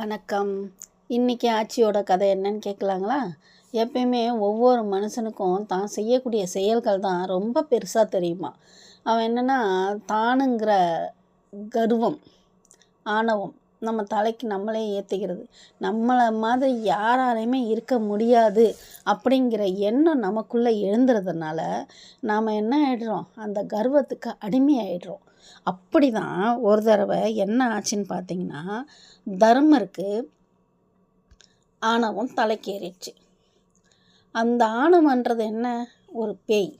வணக்கம். இன்னைக்கு ஆட்சியோட கதை என்னன்னு கேட்கலாங்களா? எப்பயுமே ஒவ்வொரு மனுஷனுக்கும் தான் செய்யக்கூடிய செயல்கள் தான் ரொம்ப பெருசாக தெரியுமா? அவன் என்னென்னா தானுங்கிற கர்வம் ஆணவம் நம்ம தலைக்கு நம்மளே ஏற்றுகிறது நம்மளை மாதிரி யாராலையுமே இருக்க முடியாது அப்படிங்கிற எண்ணம் நமக்குள்ளே எழுந்துறதுனால நாம் என்ன ஆகிடுறோம் அந்த கர்வத்துக்கு அடிமையாயிடுறோம். அப்படி தான் ஒரு தடவை என்ன ஆச்சுன்னு பார்த்தீங்கன்னா தர்மருக்கு ஆணவம் தலைக்கேறிடுச்சு. அந்த ஆணவன்றது என்ன? ஒரு பேய்.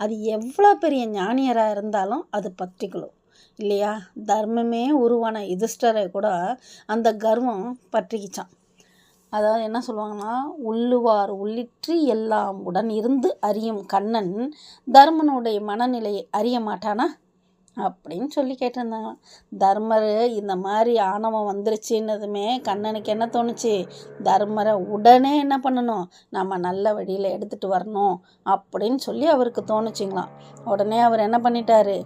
அது எவ்வளோ பெரிய ஞானியராக இருந்தாலும் அது பற்றிக்கலும் இல்லையா? தர்மமே உருவான யுதிஷ்டரை கூட அந்த கர்வம் பற்றிக்கிச்சான் அதாவது என்ன சொல்லுவாங்கன்னா உள்ளுவார் உள்ளிற்று எல்லாம் உடன் இருந்து அறியும் கண்ணன் தர்மனுடைய மனநிலையை அறிய மாட்டானா? அப்படின்னு சொல்லி கேட்டிருந்தாங்க தர்மர் இந்த மாதிரி ஆணவம் வந்துருச்சுன்னதுமே கண்ணனுக்கு என்ன தோணுச்சு? தர்மரை உடனே என்ன பண்ணணும்? நம்ம நல்ல வழியில் எடுத்துகிட்டு வரணும் அப்படின்னு சொல்லி அவருக்கு தோணுச்சுங்களாம். உடனே அவர் என்ன பண்ணிட்டாரு?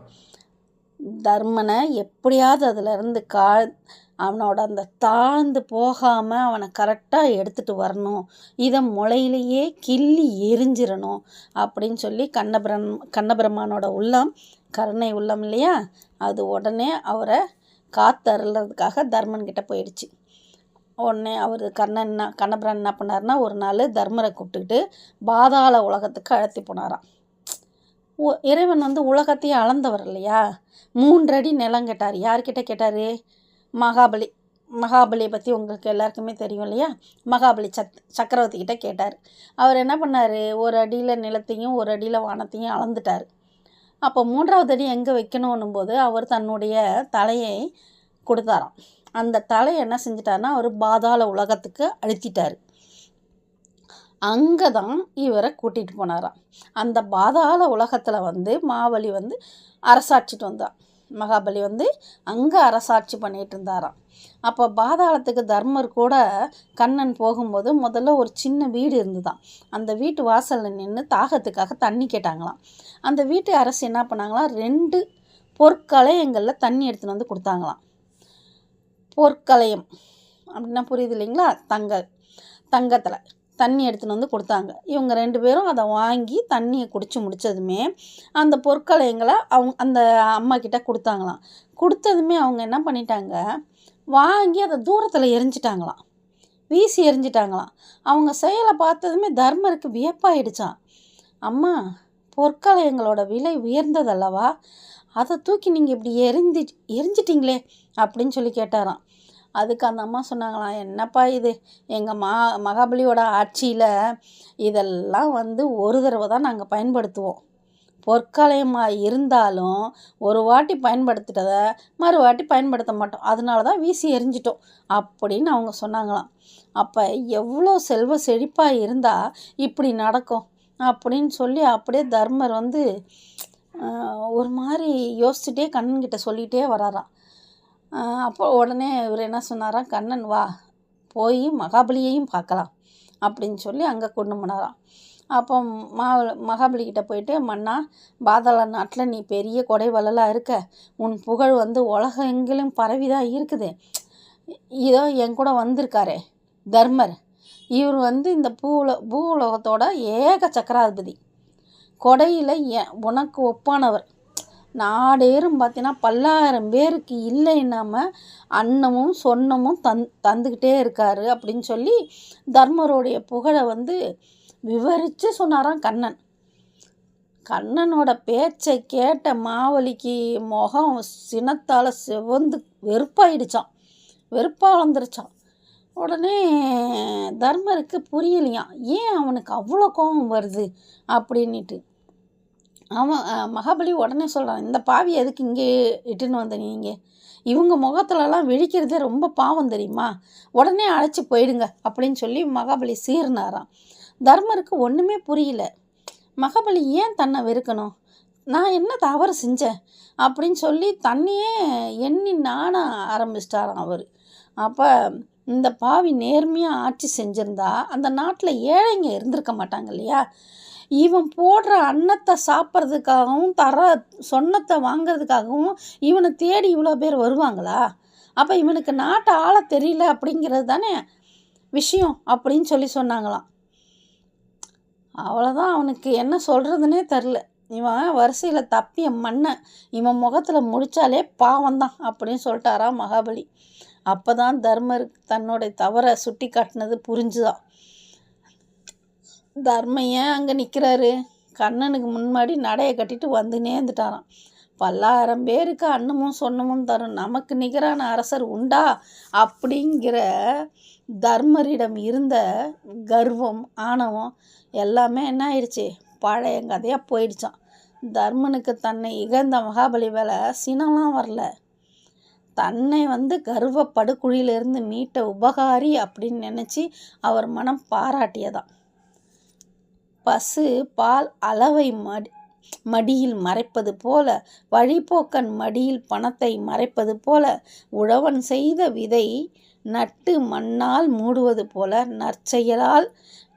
தர்மனை எப்படியாவது அதிலிருந்து கா அவனோட அந்த தாழ்ந்து போகாமல் அவனை கரெக்டாக எடுத்துகிட்டு வரணும். இதை முளையிலேயே கிள்ளி எரிஞ்சிடணும் அப்படின்னு சொல்லி கண்ணபிரம் கண்ணபிரமானோட உள்ளம் கருணை உள்ளம் இல்லையா? அது உடனே அவரை காத்தருளதுக்காக தர்மன்கிட்ட போயிடுச்சு. உடனே அவர் கண்ணன் என்ன கண்ணபிரன் என்ன பண்ணாருன்னா ஒரு நாள் தர்மரை கூப்பிட்டுக்கிட்டு பாதாள உலகத்துக்கு அழைத்து போனாராம். இறைவன் வந்து உலகத்தையே அளந்தவர் இல்லையா? மூன்றடி நிலம் கேட்டார். யார்கிட்ட கேட்டார்? மகாபலி மகாபலியை பற்றி உங்களுக்கு எல்லாருக்குமே தெரியும் இல்லையா? மகாபலி சத் சக்கரவர்த்தி கிட்ட கேட்டார். அவர் என்ன பண்ணார்? ஒரு அடியில் நிலத்தையும் ஒரு அடியில் வானத்தையும் அளந்துட்டார். அப்போ மூன்றாவது அடி எங்கே வைக்கணும்னும் போது அவர் தன்னுடைய தலையை கொடுத்தாராம். அந்த தலையை என்ன செஞ்சிட்டாருன்னா அவர் பாதாள உலகத்துக்கு அழுத்திட்டார். அங்கே தான் இவரை கூட்டிகிட்டு போனாராம். அந்த பாதாள உலகத்தில் வந்து மாவலி வந்து அரசாட்சிட்டு வந்தான் மகாபலி வந்து அங்கே அரசாட்சி பண்ணிகிட்டு இருந்தாராம். அப்போ பாதாளத்துக்கு தர்மர் கூட கண்ணன் போகும்போது முதல்ல ஒரு சின்ன வீடு இருந்துதான் அந்த வீட்டு வாசலில் நின்று தாகத்துக்காக தண்ணி கேட்டாங்களாம். அந்த வீட்டு அரசு என்ன பண்ணாங்களாம் ரெண்டு பொற்களையங்களில் தண்ணி எடுத்துன்னு வந்து கொடுத்தாங்களாம். பொற்களையம். அப்படின்னா புரியுது இல்லைங்களா? தங்க தங்கத்தில். தண்ணி எடுத்துன்னு வந்து கொடுத்தாங்க. இவங்க ரெண்டு பேரும் அதை வாங்கி தண்ணியை குடித்து முடிச்சதுமே அந்த பொற்கலயங்களை அவங்க அந்த அம்மா கிட்ட கொடுத்தாங்களாம். கொடுத்ததுமே அவங்க என்ன பண்ணிட்டாங்க? வாங்கி அதை தூரத்தில் எரிஞ்சிட்டாங்களாம். வீசி எரிஞ்சிட்டாங்களாம். அவங்க செயலை பார்த்ததுமே தர்மருக்கு வியப்பாயிடுச்சான் அம்மா பொற்களையங்களோட விலை உயர்ந்ததல்லவா? அதை தூக்கி நீங்கள் இப்படி எரிஞ்சி எரிஞ்சிட்டிங்களே அப்படின்னு சொல்லி கேட்டாராம். அதுக்கு அந்த அம்மா சொன்னாங்களாம் என்னப்பா இது? எங்கள் மா மகாபலியோட ஆட்சியில் இதெல்லாம் வந்து ஒரு தடவை தான் நாங்கள் பயன்படுத்துவோம். பொற்காலயமாக இருந்தாலும் ஒரு வாட்டி பயன்படுத்திட்டதை மறுவாட்டி பயன்படுத்த மாட்டோம். அதனால தான் வீசி எரிஞ்சிட்டோம் அப்படின்னு அவங்க சொன்னாங்களாம். அப்போ எவ்வளோ செல்வ செழிப்பாக இருந்தால் இப்படி நடக்கும் அப்படின்னு சொல்லி அப்படியே தர்மர் வந்து ஒரு மாதிரி யோசிச்சுட்டே கண்ணன்கிட்ட சொல்லிகிட்டே வராராம். அப்போ உடனே இவர் என்ன சொன்னாராம் கண்ணன் வா. போய் மகாபலியையும் பார்க்கலாம். அப்படின்னு சொல்லி அங்கே கொண்டு போனாராம். அப்போ மா மகாபலி கிட்டே போயிட்டு மன்னா பாதாள நாட்டில் நீ பெரிய கொடை வள்ளலாக இருக்க. உன் புகழ் வந்து உலகம் எங்கிலும் பரவிதான் இருக்குது. இதோ என் கூட வந்திருக்காரே தர்மர். இவர் வந்து இந்த பூல உலகத்தோட ஏக சக்கராதிபதி. கொடையில் உனக்கு ஒப்பானவர். நாடேறும் பார்த்தீங்கன்னா பல்லாயிரம் பேருக்கு இல்லைன்னாம அன்னமும் சொன்னமும் தந் தந்துக்கிட்டே இருக்காரு அப்படின்னு சொல்லி தர்மருடைய புகழை வந்து விவரித்து சொன்னாராம் கண்ணன். கண்ணனோட பேச்சை கேட்ட மாவலிக்கு முகம் சினத்தால் சிவந்து வெறுப்பாயிடுச்சான் வெறுப்பாக வளர்ந்துருச்சான் உடனே தர்மருக்கு புரியலையாம் ஏன் அவனுக்கு அவ்வளோ கோபம் வருது? அப்படின்ட்டு அவன் மகாபலி உடனே சொல்கிறான் இந்த பாவி எதுக்கு இங்கே இட்டுன்னு வந்த நீங்கள் இவங்க முகத்துலலாம் விழிக்கிறதே ரொம்ப பாவம் தெரியுமா? உடனே அழைச்சி போயிடுங்க அப்படின்னு சொல்லி மகாபலி சீர்னாராம். தர்மருக்கு ஒன்றுமே புரியல. மகாபலி ஏன் தன்னை வெறுக்கணும்? நான் என்ன தவறு செஞ்சேன்? அப்படின்னு சொல்லி தன்னையே எண்ணி நாண ஆரம்பிச்சிட்டாராம் அவர். அப்போ இந்த பாவி நேர்மையாக ஆட்சி செஞ்சிருந்தா அந்த நாட்டில் ஏழைங்க இருந்திருக்க மாட்டாங்க இல்லையா? இவன் போடுற அன்னத்தை சாப்பிட்றதுக்காகவும் தர சொன்னத்தை வாங்குறதுக்காகவும் இவனை தேடி இவ்வளோ பேர் வருவாங்களா? அப்போ இவனுக்கு நாட்டை ஆள தெரியல அப்படிங்கிறது தானே விஷயம் அப்படின்னு சொல்லி சொன்னாங்களாம். அவ்வளோதான் அவனுக்கு என்ன சொல்கிறதுனே தெரில இவன் வரிசையில் தப்பிய மண்ணை இவன் முகத்தில் முடித்தாலே பாவம்தான் அப்படின்னு சொல்லிட்டாரா மகாபலி. அப்போ தான் தர்மருக்கு தன்னுடைய தவறை சுட்டி காட்டினது புரிஞ்சுதான். தர்மையன் ஏன் அங்கே நிற்கிறாரு கண்ணனுக்கு முன்னாடி நடையை கட்டிட்டு வந்து நேர்ந்துட்டாராம். பல்லாயிரம் பேருக்கு அன்னமும் சொன்னமும் தரும். நமக்கு நிகரான அரசர் உண்டா? அப்படிங்கிற தர்மரிடம் இருந்த கர்வம் ஆணவம் எல்லாமே என்ன ஆயிடுச்சு? பழைய கதையாக போயிடுச்சான் தர்மனுக்கு தன்னை இகழ்ந்த மகாபலி வேலை சினம்லாம் வரல. தன்னை வந்து கர்வப்படுக்குழியிலிருந்து மீட்ட உபகாரி அப்படின்னு நினச்சி அவர் மனம் பாராட்டியதான் பசு பால் அளவை மடி மடியில் மறைப்பது போல வழிபோக்கன் மடியில் பணத்தை மறைப்பது போல உழவன் செய்த விதை நட்டு மண்ணால் மூடுவது போல நற்செயலால்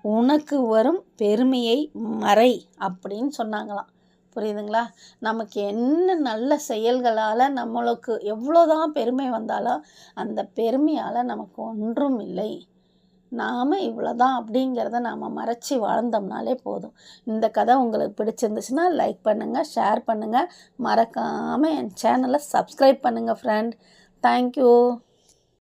உனக்கு வரும் பெருமையை மறை அப்படின்னு சொன்னாங்களாம். புரியுதுங்களா? நமக்கு என்ன நல்ல செயல்களால் நம்மளுக்கு எவ்வளோதான் பெருமை வந்தாலும் அந்த பெருமையால் நமக்கு ஒன்றும் இல்லை. நாம் இவ்வளோதான் அப்படிங்கிறத நாம் மறைச்சி வாழ்ந்தோம்னாலே போதும். இந்த கதை உங்களுக்கு பிடிச்சிருந்துச்சுன்னா லைக் பண்ணுங்கள் ஷேர் பண்ணுங்கள் மறக்காமல் என் சேனலை சப்ஸ்கிரைப் பண்ணுங்கள் ஃப்ரெண்ட் தேங்க்யூ